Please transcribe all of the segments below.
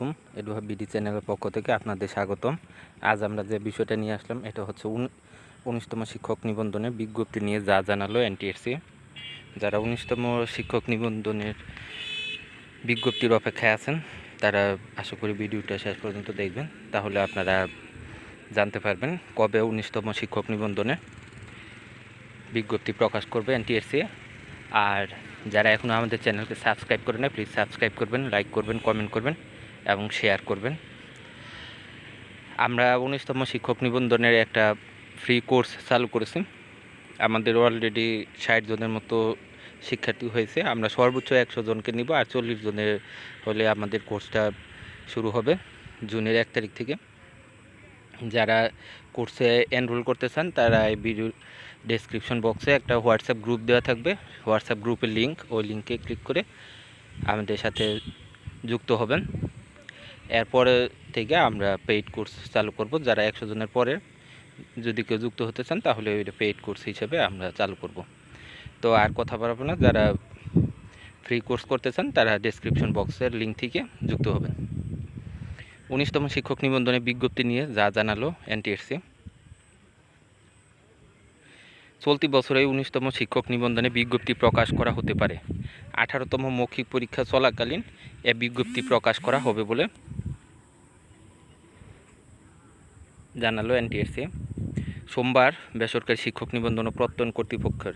আলাইকুম এডুহা বিডি চ্যানেলের পক্ষ থেকে আপনাদের স্বাগতম। আজ আমরা যে বিষয়টা নিয়ে আসলাম, এটা হচ্ছে উন- উনিশতম শিক্ষক নিবন্ধনের বিজ্ঞপ্তি নিয়ে যা জানালো এনটিএসসি যারা উনিশতম শিক্ষক নিবন্ধনের বিজ্ঞপ্তির অপেক্ষায় আছেন, তারা আশা করি ভিডিওটা শেষ পর্যন্ত দেখবেন। তাহলে আপনারা জানতে পারবেন কবে উনিশতম শিক্ষক নিবন্ধনে বিজ্ঞপ্তি প্রকাশ করবে এনটিএসসি আর যারা এখনও আমাদের চ্যানেলকে সাবস্ক্রাইব করে না প্লিজ সাবস্ক্রাইব করবেন, লাইক করবেন, কমেন্ট করবেন। এবং শেয়ার করবেন। আমরা উনিশতম শিক্ষক নিবন্ধনের একটা ফ্রি কোর্স চালু করেছি। আমাদের অলরেডি ষাট জনের মতো শিক্ষার্থী হয়েছে। আমরা সর্বোচ্চ একশো জনকে নিব আর চল্লিশ জনের হলে আমাদের কোর্সটা শুরু হবে জুনের এক তারিখ থেকে। যারা কোর্সে এনরোল করতে চান, তারা এই ভিডিও ডেসক্রিপশন বক্সে একটা হোয়াটসঅ্যাপ গ্রুপ দেওয়া থাকবে। হোয়াটসঅ্যাপ গ্রুপের লিঙ্ক ওই লিঙ্কে ক্লিক করে আমাদের সাথে যুক্ত হবেন। এরপরে থেকে আমরা পেইড কোর্স চালু করব, যারা একশো জনের পরে যদি কেউ যুক্ত হতে চান, তাহলে ওইটা পেইড কোর্স হিসেবে আমরা চালু করব। তো আর কথা বাড়াবো না, যারা ফ্রি কোর্স করতে চান, তারা ডেসক্রিপশন বক্সের লিঙ্ক থেকে যুক্ত হবেন। উনিশতম শিক্ষক নিবন্ধনের বিজ্ঞপ্তি নিয়ে যা জানালো এনটিএসসি চলতি বছরে উনিশতম শিক্ষক নিবন্ধনে বিজ্ঞপ্তি প্রকাশ করা হতে পারে। আঠারোতম মৌখিক পরীক্ষা চলাকালীন এ বিজ্ঞপ্তি প্রকাশ করা হবে বলে জানালো এনটিএসসি সোমবার বেসরকারি শিক্ষক নিবন্ধন ও প্রত্যয়ন কর্তৃপক্ষের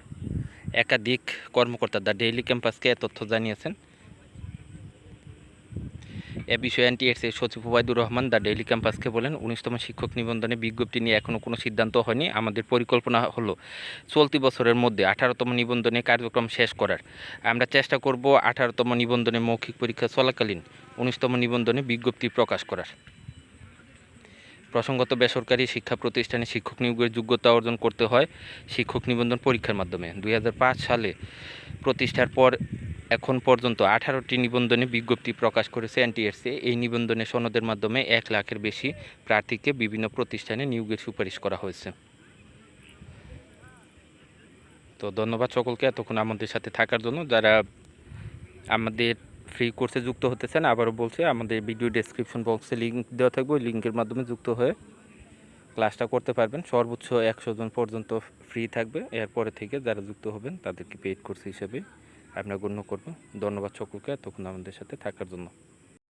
একাধিক কর্মকর্তা দ্য ডেইলি ক্যাম্পাসকে এ তথ্য জানিয়েছেন। এ বিষয়ে এনটিএসসি সচিব ওবায়দুর রহমান দ্য ডেইলি ক্যাম্পাসকে বলেন, উনিশতম শিক্ষক নিবন্ধনে বিজ্ঞপ্তি নিয়ে এখনও কোনো সিদ্ধান্ত হয়নি। আমাদের পরিকল্পনা হলো চলতি বছরের মধ্যে আঠারোতম নিবন্ধনে কার্যক্রম শেষ করার। আমরা চেষ্টা করব আঠারোতম নিবন্ধনে মৌখিক পরীক্ষা চলাকালীন উনিশতম নিবন্ধনে বিজ্ঞপ্তি প্রকাশ করার। প্রসঙ্গত বেসরকারি শিক্ষা প্রতিষ্ঠানে শিক্ষক নিয়োগের যোগ্যতা অর্জন করতে হয় শিক্ষক নিবন্ধন পরীক্ষার মাধ্যমে। দুই হাজার পাঁচ সালে প্রতিষ্ঠার পর এখন পর্যন্ত আঠারোটি নিবন্ধনে বিজ্ঞপ্তি প্রকাশ করেছে এনটিএসসি এই নিবন্ধনে সনদের মাধ্যমে এক লাখের বেশি প্রার্থীকে বিভিন্ন প্রতিষ্ঠানে নিয়োগের সুপারিশ করা হয়েছে। তো ধন্যবাদ সকলকে এতক্ষণ আমাদের সাথে থাকার জন্য। যারা আমাদের ফ্রি কোর্সে যুক্ত হতে চান, আবারও বলছি, আমাদের ভিডিও ডেসক্রিপশন বক্সে লিঙ্ক দেওয়া থাকবে, ওই লিঙ্কের মাধ্যমে যুক্ত হয়ে ক্লাসটা করতে পারবেন। সর্বোচ্চ একশো জন পর্যন্ত ফ্রি থাকবে। এরপরে থেকে যারা যুক্ত হবেন, তাদেরকে পেইড কোর্স হিসেবে আপনার গণ্য করব। ধন্যবাদ সকলকে, এতক্ষণ আমাদের সাথে থাকার জন্য।